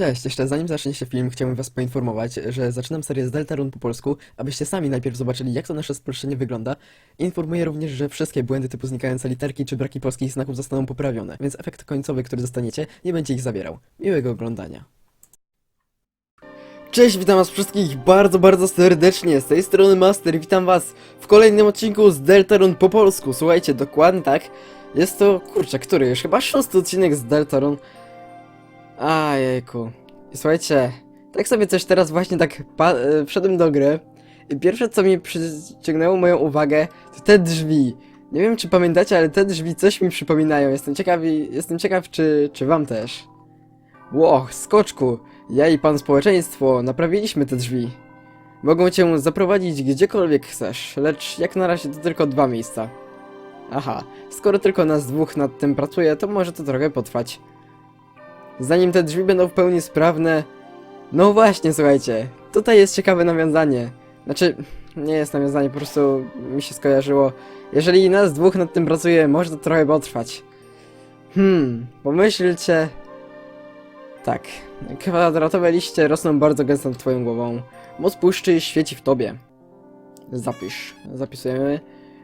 Cześć, jeszcze zanim zacznie się film, chciałbym was poinformować, że zaczynam serię z Deltarune po polsku, abyście sami najpierw zobaczyli, jak to nasze spolszczenie wygląda. Informuję również, że wszystkie błędy typu znikające literki czy braki polskich znaków zostaną poprawione, więc efekt końcowy, który dostaniecie, nie będzie ich zawierał. Miłego oglądania. Cześć, witam was wszystkich bardzo, bardzo serdecznie, z tej strony Master, witam was w kolejnym odcinku z Deltarune po polsku. Słuchajcie, dokładnie tak, jest to, kurczę, który już? Chyba szósty odcinek z Deltarune. A jejku. I Słuchajcie, tak sobie coś teraz właśnie tak e, wszedłem do gry i pierwsze co mi przyciągnęło moją uwagę to te drzwi. Nie wiem czy pamiętacie, ale te drzwi coś mi przypominają. Jestem ciekawi, jestem ciekaw czy, czy wam też. Ło, skoczku, ja i pan społeczeństwo naprawiliśmy te drzwi. Mogą cię zaprowadzić gdziekolwiek chcesz, lecz jak na razie to tylko dwa miejsca. Aha, skoro tylko nas dwóch nad tym pracuje, to może to trochę potrwać. Zanim te drzwi będą w pełni sprawne... No właśnie, słuchajcie, tutaj jest ciekawe nawiązanie. Znaczy, nie jest nawiązanie, po prostu mi się skojarzyło. Jeżeli nas dwóch nad tym pracuje, może to trochę potrwać. Hmm, pomyślcie... Tak, kwadratowe liście rosną bardzo gęsto nad twoją głową. Moc puszczy świeci w tobie. Zapisz. Zapisujemy.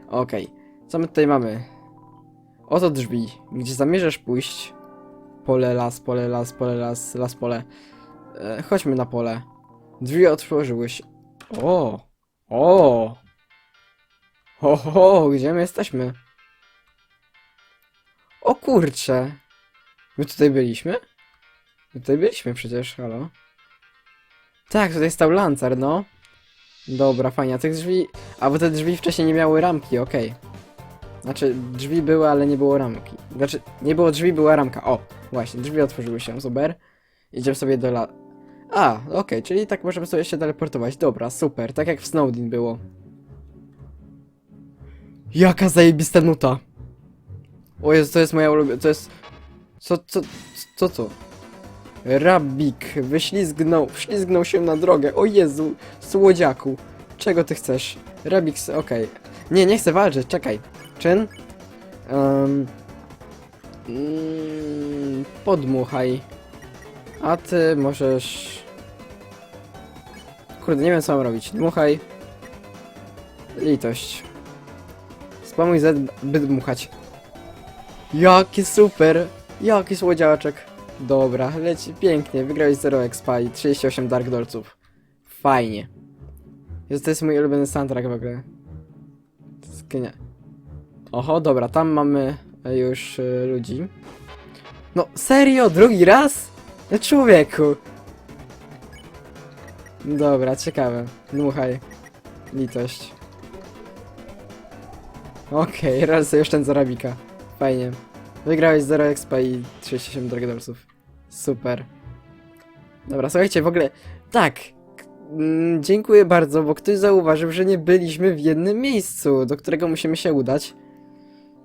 Okej. Co my tutaj mamy? Oto drzwi. Gdzie zamierzasz pójść, Pole, las, pole, las, pole, las, las, pole. E, chodźmy na pole. Drzwi otworzyły się. O! O! Ho, ho, gdzie my jesteśmy? O kurcze! My tutaj byliśmy? My tutaj byliśmy przecież, halo? Tak, tutaj stał lancer, no. Dobra, fajnie, a tych drzwi... A, bo te drzwi wcześniej nie miały ramki, okej. Znaczy, drzwi były, ale nie było ramki. Znaczy, nie było drzwi, była ramka. O, właśnie, drzwi otworzyły się, super. Idziemy sobie do la... A, okej, czyli tak możemy sobie się teleportować. Dobra, super, tak jak w Snowdin było. Jaka zajebista nuta! O Jezu, to jest moja ulubiona, to jest... Co, co, co to? Rabik, wyślizgnął, wślizgnął się na drogę. O Jezu, słodziaku. Czego ty chcesz? Rabik, okej. Nie, nie chcę walczyć, czekaj. Czyn? Um, podmuchaj. A ty możesz... Kurde, nie wiem co mam robić. Dmuchaj. Litość. Spamuj Z, by dmuchać. Jaki super! Jaki słodziaczek. Dobra, leci pięknie. Wygrałeś 0 expa i 38 Dark Dolców. Fajnie. To jest mój ulubiony soundtrack w ogóle. To jest genia- Oho, dobra, tam mamy e, już e, ludzi. No, serio? Drugi raz? No człowieku! Dobra, ciekawe. Dmuchaj. Litość. Okej, raz sobie oszczędzę Rabika. Fajnie. Wygrałeś 0 expa i 37 Dragdorsów. Super. Dobra, słuchajcie, w ogóle... Tak! mm, Dziękuję bardzo, bo ktoś zauważył, że nie byliśmy w jednym miejscu, do którego musimy się udać.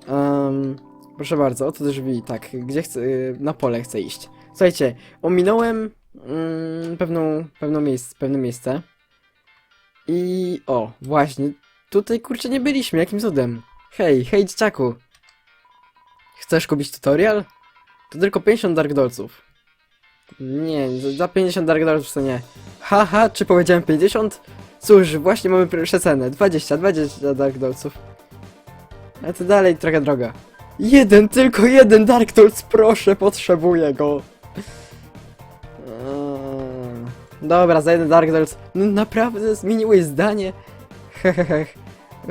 Um, proszę bardzo, oto drzwi, tak, gdzie chcę, y, na pole chcę iść. Słuchajcie, ominąłem mm, pewną, pewną miejsce, pewne miejsce. I o, właśnie, tutaj kurczę nie byliśmy, jakim cudem. Hej, hej dzieciaku. Chcesz kupić tutorial? To tylko 50 Dark Dolców. Nie, za- za 50 Dark Dolców to nie. Haha, czy powiedziałem 50? Cóż, właśnie mamy pierwsze cenę. 20, 20 Dark Dolców. Ale to dalej trochę droga. Jeden, tylko jeden Dark Tools, proszę, potrzebuję go. Eee, Dobra, za jeden Dark Tools. No naprawdę zmieniłeś zdanie? Hehehe.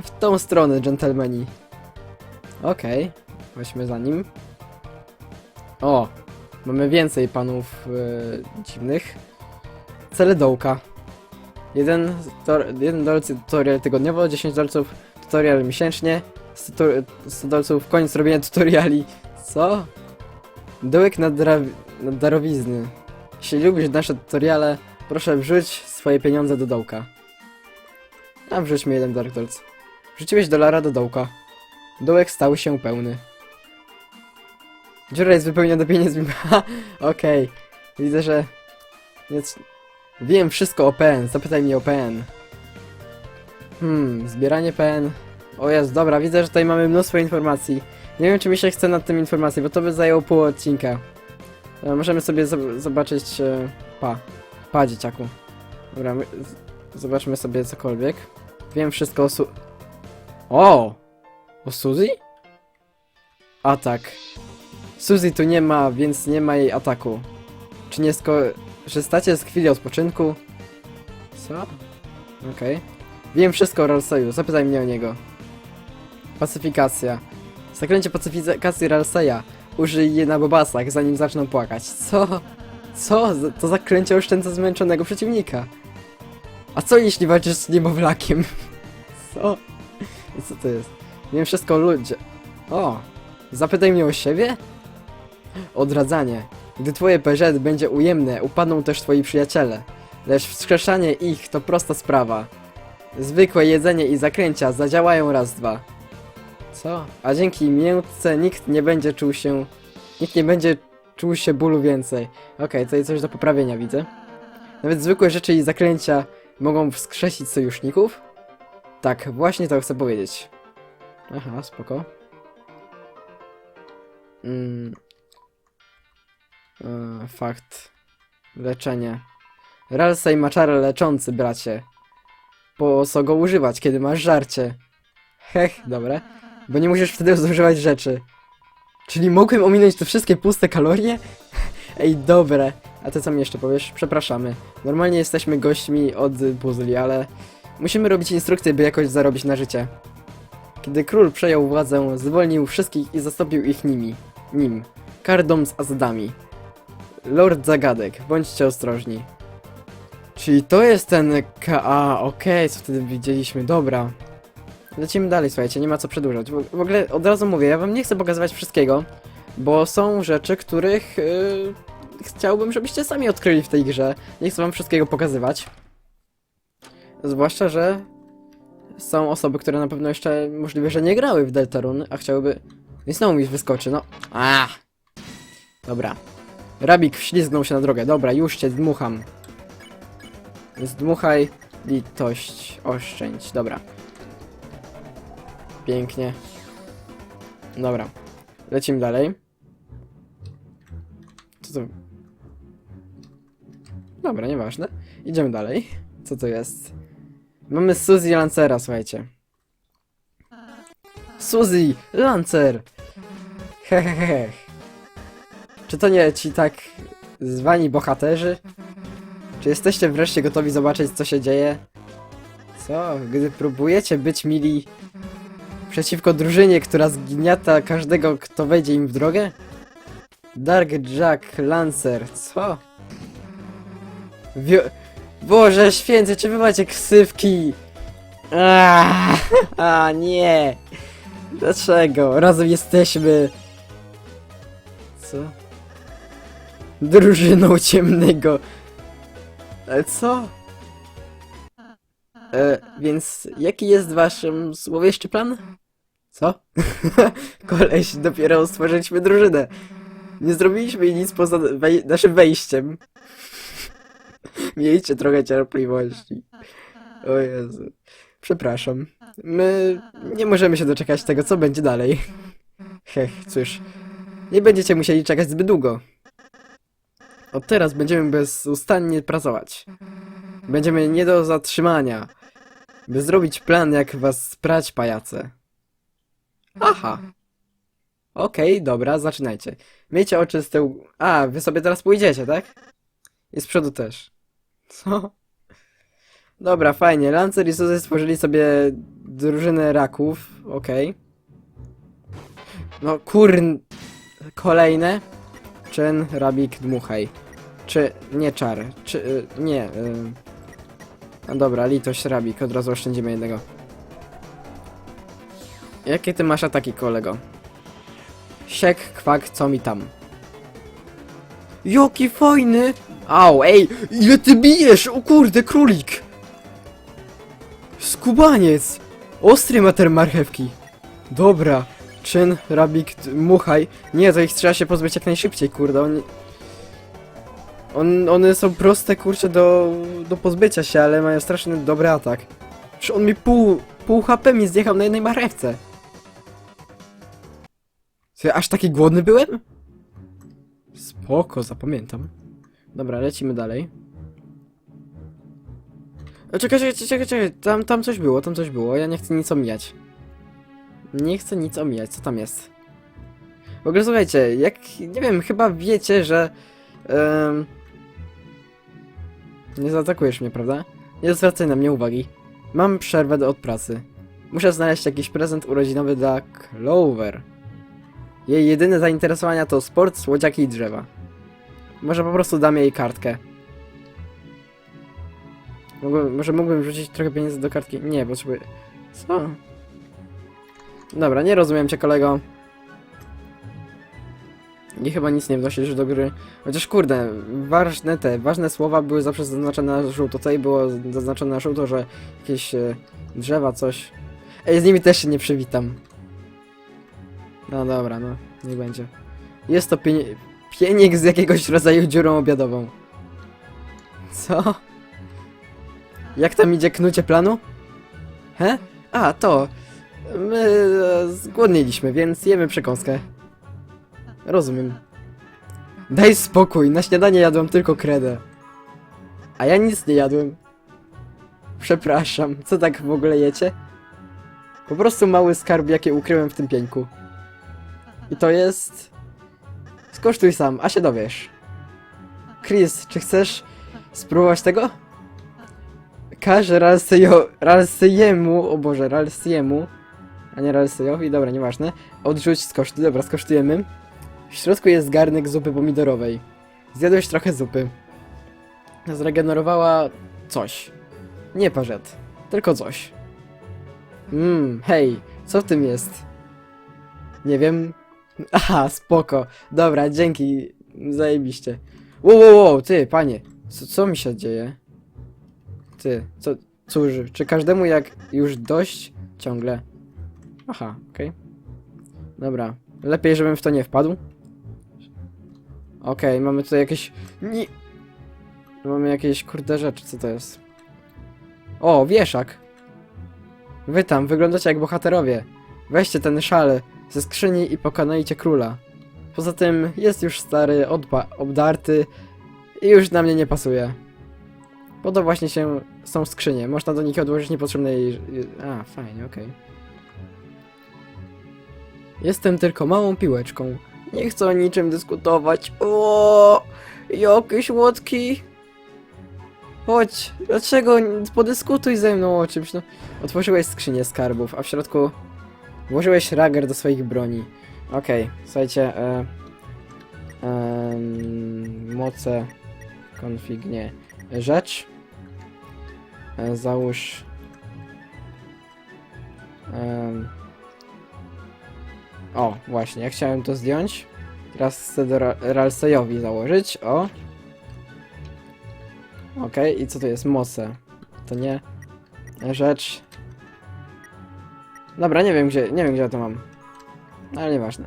W tą stronę, dżentelmeni. Okej, chodźmy za nim. O, mamy więcej panów e, dziwnych. Cele dołka. Jeden, jeden dolc tutorial tygodniowo, 10 dolców tutorial miesięcznie, 100, tu- 100 dolców koniec robienia tutoriali. Co? Dołek na, na darowizny. Jeśli lubisz nasze tutoriale, proszę wrzuć swoje pieniądze do dołka. A wrzuć mi jeden Dark. Wrzuciłeś dolara do dołka. Dołek stał się pełny. Dziura jest wypełniona pieniędzmi. Okej. Widzę, że... Więc... Wiem wszystko o PN. Zapytaj mnie o PN. Hmm, zbieranie PN. O jest, dobra, widzę, że tutaj mamy mnóstwo informacji. Nie wiem, czy mi się chce nad tym informacji, bo to by zajęło pół odcinka. E, Możemy sobie zob- zobaczyć... e, Pa. Pa, dzieciaku. Dobra, zobaczmy sobie cokolwiek. Wiem wszystko o Su... O! O Suzy? Atak. Suzy tu nie ma, więc nie ma jej ataku. Czy nie skorzystacie z chwili odpoczynku? Co? Okej. Wiem wszystko o Ralseju, zapytaj mnie o niego. Pacyfikacja. Zaklęcie pacyfikacji Ralseja. Użyj je na bobasach, zanim zaczną płakać. Co? Co? To zaklęcie oszczędza zmęczonego przeciwnika. A co jeśli walczysz z niemowlakiem? Co? I co to jest? Wiem wszystko o ludzie. O! Zapytaj mnie o siebie? Odradzanie. Gdy twoje PZ będzie ujemne, upadną też twoi przyjaciele. Lecz wskrzeszanie ich to prosta sprawa. Zwykłe jedzenie i zakręcia zadziałają raz, dwa. Co? A dzięki miętce nikt nie będzie czuł się... Nikt nie będzie czuł się bólu więcej. Okej, tutaj coś do poprawienia widzę. Nawet zwykłe rzeczy i zaklęcia mogą wskrzesić sojuszników? Tak, właśnie to chcę powiedzieć. Aha, spoko. Mm. E, fakt. Leczenie. Ralsej ma czar leczący, bracie. Po co go używać, kiedy masz żarcie? Hech, dobra. Bo nie musisz wtedy zużywać rzeczy. Czyli mogłem ominąć te wszystkie puste kalorie? Ej, dobre. A ty co mi jeszcze powiesz? Przepraszamy. Normalnie jesteśmy gośćmi od puzli, ale musimy robić instrukcje, by jakoś zarobić na życie. Kiedy król przejął władzę, zwolnił wszystkich i zastąpił ich nimi. Nim. Kardom z Azadami. Lord Zagadek, bądźcie ostrożni. Czyli to jest ten K.A. Okej, co wtedy widzieliśmy, dobra. Lecimy dalej, słuchajcie, nie ma co przedłużać. W w ogóle od razu mówię, ja wam nie chcę pokazywać wszystkiego, bo są rzeczy, których yy, chciałbym, żebyście sami odkryli w tej grze. Nie chcę wam wszystkiego pokazywać. Zwłaszcza, że są osoby, które na pewno jeszcze możliwe, że nie grały w Deltarune, a chciałyby... I znowu mi wyskoczy, no. A. Dobra. Rabik wślizgnął się na drogę. Dobra, już cię dmucham. Zdmuchaj litość, oszczędź. Dobra. Pięknie. Dobra. Lecimy dalej. Co to... Dobra, nieważne. Idziemy dalej. Co to jest? Mamy Suzy Lancera, słuchajcie. Suzy! Lancer! Hehehe. Czy to nie ci tak zwani bohaterzy? Czy jesteście wreszcie gotowi zobaczyć, co się dzieje? Co? Gdy próbujecie być mili przeciwko drużynie, która zgniata każdego, kto wejdzie im w drogę? Dark Jack Lancer, co? Wio Boże święty, czy wy macie ksywki? Aaaa, a nie! Dlaczego? Razem jesteśmy! Co? Drużyną ciemnego. Ale co? E, więc jaki jest wasz um, złowieszczy plan? Co? Koleś, dopiero stworzyliśmy drużynę. Nie zrobiliśmy nic poza wej naszym wejściem. Miejcie trochę cierpliwości. O Jezu. Przepraszam. My nie możemy się doczekać tego, co będzie dalej. Hech, cóż. Nie będziecie musieli czekać zbyt długo. Od teraz będziemy bezustannie pracować. Będziemy nie do zatrzymania. By zrobić plan, jak was sprać, pajace. Aha. Okej, dobra, zaczynajcie. Miejcie oczy z tyłu. A, wy sobie teraz pójdziecie, tak? I z przodu też. Co? Dobra, fajnie. Lancer i Suzy stworzyli sobie drużynę raków. Okej. No kurn... Kolejne. Czyn, Rabik, Dmuchaj. Czy... nie czar. Czy... y, nie... Y... No dobra, litość, Rabik. Od razu oszczędzimy jednego. Jakie ty masz ataki, kolego? Siek, kwak, co mi tam? Jaki fajny! Au, ej! Ile ty bijesz? O kurde, królik! Skubaniec! Ostry mater marchewki. Dobra. Czyn, rabik, muchaj. Nie, to ich trzeba się pozbyć jak najszybciej, kurde. Oni... On, one są proste, kurczę, do, do pozbycia się, ale mają straszny dobry atak. Przecież on mi pół, pół HP mi zjechał na jednej marchewce. Co, ja aż taki głodny byłem? Spoko, zapamiętam. Dobra, lecimy dalej. E, Czekaj, czekaj, czekaj, czekaj, tam, tam coś było, tam coś było, ja nie chcę nic omijać. Nie chcę nic omijać, co tam jest? W ogóle słuchajcie, jak, nie wiem, chyba wiecie, że... nie zaatakujesz mnie, prawda? Nie zwracaj na mnie uwagi. Mam przerwę do- od pracy. Muszę znaleźć jakiś prezent urodzinowy dla Clover. Jej jedyne zainteresowania to sport, słodziaki i drzewa. Może po prostu dam jej kartkę. Może mógłbym rzucić trochę pieniędzy do kartki? Nie, potrzebuję... Co? Dobra, nie rozumiem cię, kolego. I chyba nic nie wnosisz do gry. Chociaż kurde, ważne te, ważne słowa były zawsze zaznaczone na żółto. Tutaj było zaznaczone na żółto, że jakieś e, drzewa, coś. Ej, z nimi też się nie przywitam. No dobra, no, niech będzie. Jest to pienie pienik z jakiegoś rodzaju dziurą obiadową. Co? Jak tam idzie knucie planu? He? A, to. My e, zgłodniliśmy, więc jemy przekąskę. Rozumiem. Daj spokój, na śniadanie jadłem tylko kredę. A ja nic nie jadłem. Przepraszam, co tak w ogóle jecie? Po prostu mały skarb, jaki ukryłem w tym pieńku. I to jest... Skosztuj sam, a się dowiesz. Chris, czy chcesz spróbować tego? Każ Ralsejo... Ralsejemu, o Boże, Ralsejemu, a nie Ralsejowi, dobra, nieważne. Odrzuć skosztuj, dobra, skosztujemy. W środku jest garnek zupy pomidorowej. Zjadłeś trochę zupy. Zregenerowała coś. Nie parzet, tylko coś. Mmm, hej, co w tym jest? Nie wiem. Aha, spoko. Dobra, dzięki. Zajebiście. Wow, wow, wow, ty, panie. Co, co mi się dzieje? Ty, co, cóż, czy każdemu jak już dość ciągle? Aha, okej. Dobra, lepiej żebym w to nie wpadł. Okej, mamy tutaj jakieś... Nie... Mamy jakieś kurde rzeczy, co to jest? O, wieszak. Wy tam, wyglądacie jak bohaterowie. Weźcie ten szal ze skrzyni i pokonajcie króla. Poza tym jest już stary, obdarty i już na mnie nie pasuje. Po to właśnie się są skrzynie. Można do nich odłożyć niepotrzebne jej... A, fajnie, okej. Jestem tylko małą piłeczką. Nie chcę o niczym dyskutować. O, jakieś łotki. Chodź, dlaczego? Podyskutuj ze mną o czymś, no. Otworzyłeś skrzynię skarbów, a w środku włożyłeś rager do swoich broni. Okej, słuchajcie, e, em, moce, config, nie, rzecz, e, załóż, em, o, właśnie, ja chciałem to zdjąć, teraz chcę do Ra- Ralsejowi założyć, o, okej, i co to jest, moce, to nie, rzecz, Dobra, nie wiem gdzie, nie wiem gdzie ja to mam. Ale nieważne.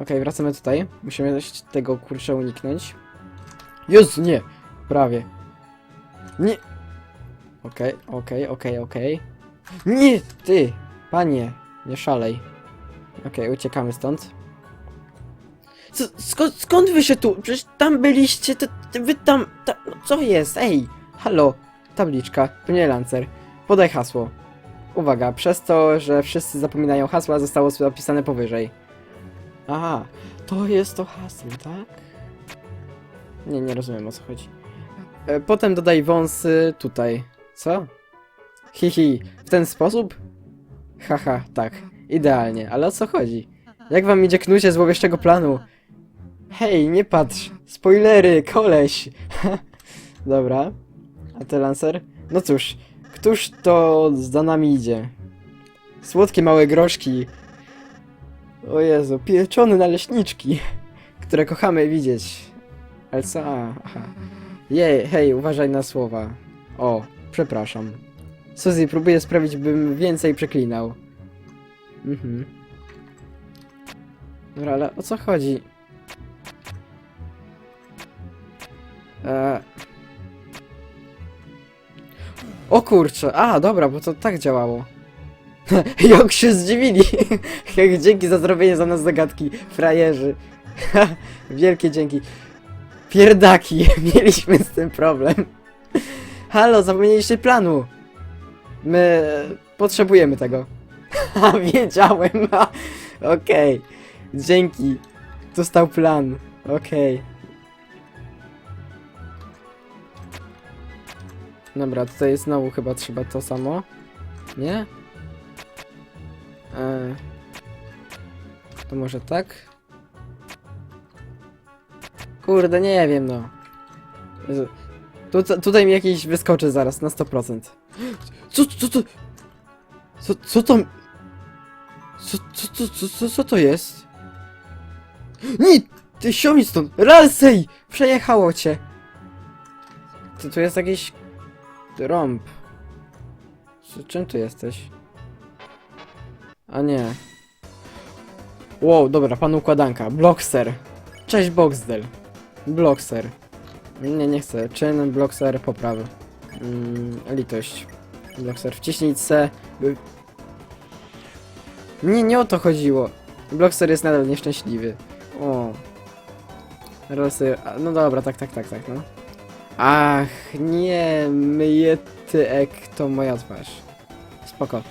Okej, wracamy tutaj. Musimy tego kurczę uniknąć. Jezu, nie! Prawie. Nie! Okej, okej, okej, okej. Nie! Ty! Panie! Nie szalej. Okej, uciekamy stąd. Co, skąd, skąd wy się tu? Przecież tam byliście, to, to wy tam... Ta, no co jest? Ej! Halo! Tabliczka. To nie Lancer. Podaj hasło. Uwaga, przez to, że wszyscy zapominają hasła, zostało zapisane powyżej. Aha, to jest to hasło, tak? Nie, nie rozumiem o co chodzi. E, potem dodaj wąsy tutaj. Co? Hihi, w ten sposób? Haha, tak, idealnie, ale o co chodzi? Jak wam idzie knucie złowieszczego planu? Hej, nie patrz! Spoilery, koleś! Dobra. A ty, Lancer? No cóż, Któż to za nami idzie? Słodkie małe groszki. O Jezu, pieczone naleśniczki, które kochamy widzieć. Ale co? A, Aha. Jej, hej, uważaj na słowa. O, przepraszam. Suzy, próbuję sprawić, bym więcej przeklinał. Mhm. Dobra, ale o co chodzi? Eee... O kurczę, a dobra, bo to tak działało. Jak się zdziwili! Dzięki za zrobienie za nas zagadki, frajerzy. Wielkie dzięki. Pierdaki, mieliśmy z tym problem. Halo, zapomnieliście planu. My potrzebujemy tego. Wiedziałem. Okej. Dzięki. Został plan. Okej. Dobra, tutaj znowu chyba trzeba to samo. Nie? E, to może tak? Kurde, nie wiem no. Tu, tutaj mi jakiś wyskoczy zaraz na 100%. Co, co, co? Co, co to? Co, co, co, co, co, co to jest? Nie! Ty stąd! Ralsej! Przejechało cię! To tu jest jakiś... Rąb. Z czym tu jesteś? A nie. Wow, dobra, pan układanka. Blockster. Cześć Boxdel. Blockster. Nie, nie chcę. Czyn, Blockster, poprawy. Mm, litość. Blockster, wciśnij C. Nie, nie o to chodziło. Blockster jest nadal nieszczęśliwy. O. Rosy... No dobra, tak, tak, tak, tak, no. Ach, nie, myję ty ek, to moja twarz. Spoko.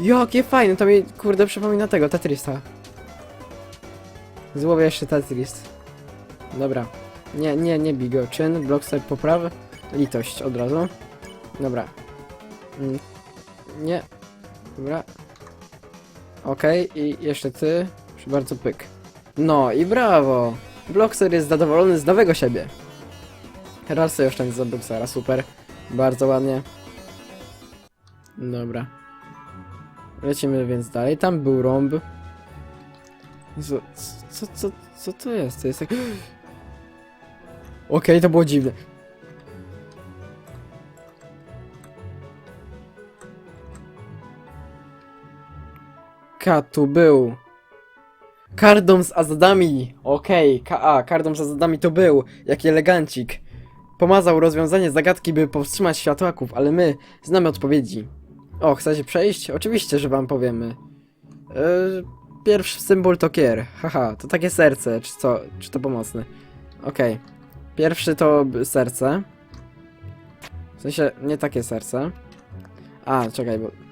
Jakie fajne, to mi kurde przypomina tego, Tetrisa. Złowię jeszcze Tetris. Dobra. Nie, nie, nie bigo. Czyn, blockster poprawy. Litość od razu. Dobra. Mm. Nie. Dobra. Okej, i jeszcze ty. Proszę bardzo, pyk. No i brawo! Blockster jest zadowolony z nowego siebie. Raz sobie oszczędzę za Blockstera, super. Bardzo ładnie. Dobra. Lecimy więc dalej. Tam był rąb. Co, co, co, co to jest? To jest tak... Okej, to było dziwne. Tu był. Kardom z Azadami. Okej, K.A. Kardom z Azadami to był. Jaki elegancik. Pomazał rozwiązanie zagadki, by powstrzymać światłaków, ale my znamy odpowiedzi. O, chcecie przejść? Oczywiście, że wam powiemy. Yy, pierwszy symbol to kier. Haha, to takie serce, czy co? Czy to pomocne? Okej. Pierwszy to serce. W sensie, nie takie serce. A, czekaj, bo...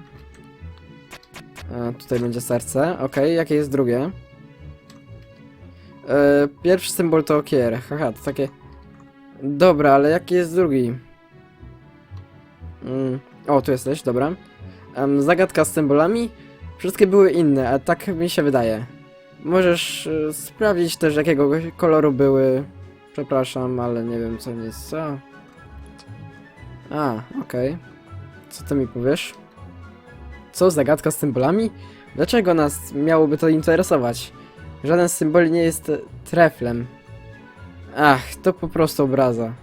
E, tutaj będzie serce. Okej, jakie jest drugie? E, pierwszy symbol to kier. Haha, to takie... Dobra, ale jaki jest drugi? Mm. O, tu jesteś, dobra. Zagadka z symbolami. Wszystkie były inne, a tak mi się wydaje. Możesz e, sprawdzić też jakiego koloru były. Przepraszam, ale nie wiem co nie jest co. A, okej. Co ty mi powiesz? Co, zagadka z symbolami? Dlaczego nas miałoby to interesować? Żaden z symboli nie jest e, treflem. Ach, to po prostu obraza.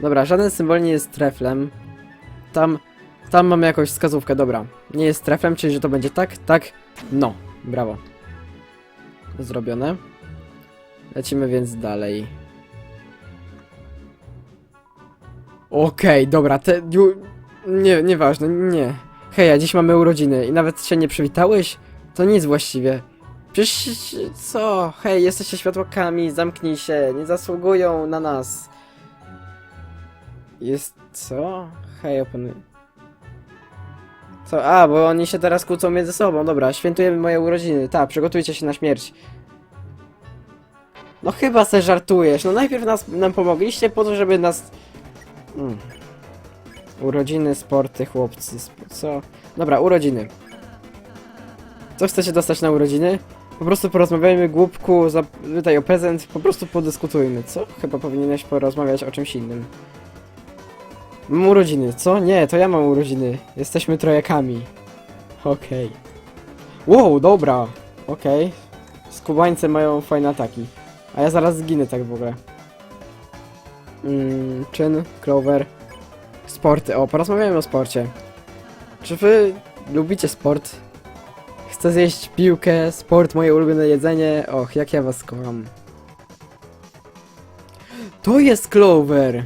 Dobra, żaden symbol nie jest treflem. Tam, tam mamy jakąś wskazówkę, dobra. Nie jest treflem, czyli że to będzie tak, tak, no. Brawo. Zrobione. Lecimy więc dalej. Okej, dobra, te... Ju, nie, nieważne, nie. Hej, a dziś mamy urodziny i nawet się nie przywitałeś? To nic właściwie. Przecież co? Hej, jesteście światłokami, zamknij się, nie zasługują na nas. Jest co? Hej, opony. Co? A, bo oni się teraz kłócą między sobą. Dobra, świętujemy moje urodziny. Tak, przygotujcie się na śmierć. No chyba se żartujesz. No najpierw nas, nam pomogliście po to, żeby nas... Mm. Urodziny, sporty, chłopcy, co? Dobra, urodziny. Co chcecie dostać na urodziny? Po prostu porozmawiajmy, głupku, zapytaj o prezent, po prostu podyskutujmy, co? Chyba powinieneś porozmawiać o czymś innym. Mam urodziny, co? Nie, to ja mam urodziny. Jesteśmy trojakami. Okej. Wow, dobra. Okej. Skubańcy mają fajne ataki. A ja zaraz zginę tak w ogóle. Mm, czyn, Clover. Sporty. O, porozmawiajmy o sporcie. Czy wy lubicie sport? Chcę zjeść piłkę, sport, moje ulubione jedzenie. Och, jak ja was kocham. To jest Clover!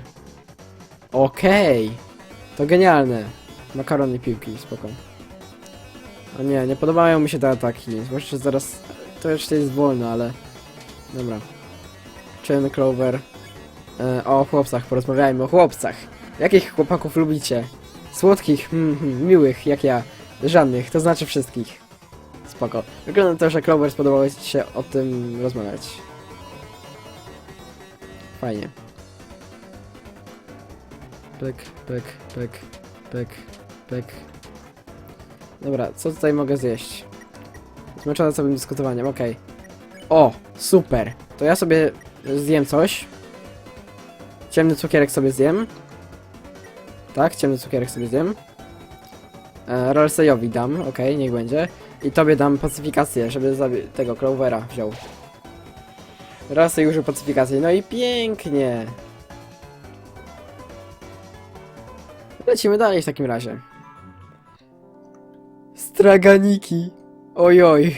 Okej. To genialne. Makaron i piłki, spoko. O nie, nie podobają mi się te ataki. Zwłaszcza zaraz... To jeszcze jest wolno, ale... Dobra. Czarny Clover. E, o chłopcach, porozmawiajmy o chłopcach. Jakich chłopaków lubicie? Słodkich, hmm, miłych, jak ja. Żadnych, to znaczy wszystkich. Spoko. Wygląda na to, że Clover spodobało ci się o tym rozmawiać. Fajnie. Pyk, pyk, pyk, pyk, pyk. Dobra, co tutaj mogę zjeść? Zmęczona całym dyskutowaniem, okej. O, super. To ja sobie zjem coś. Ciemny cukierek sobie zjem. Tak, ciemny cukierek sobie zjem. E, Rolsejowi dam, okej, niech będzie. I tobie dam pacyfikację, żeby tego Clovera wziął. Rolsej użył pacyfikacji, no i pięknie. Lecimy dalej w takim razie. Straganiki. Ojoj.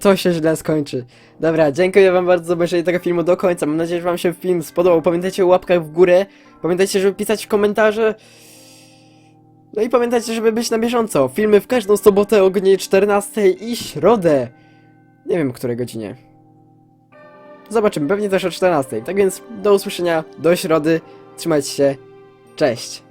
To się źle skończy. Dobra, dziękuję wam bardzo za obejrzenie tego filmu do końca. Mam nadzieję, że wam się film spodobał. Pamiętajcie o łapkach w górę. Pamiętajcie, żeby pisać komentarze. No i pamiętajcie, żeby być na bieżąco. Filmy w każdą sobotę o godzinie 14 i środę. Nie wiem, której godzinie. Zobaczymy, pewnie też o 14. Tak więc do usłyszenia, do środy. Trzymajcie się. Cześć.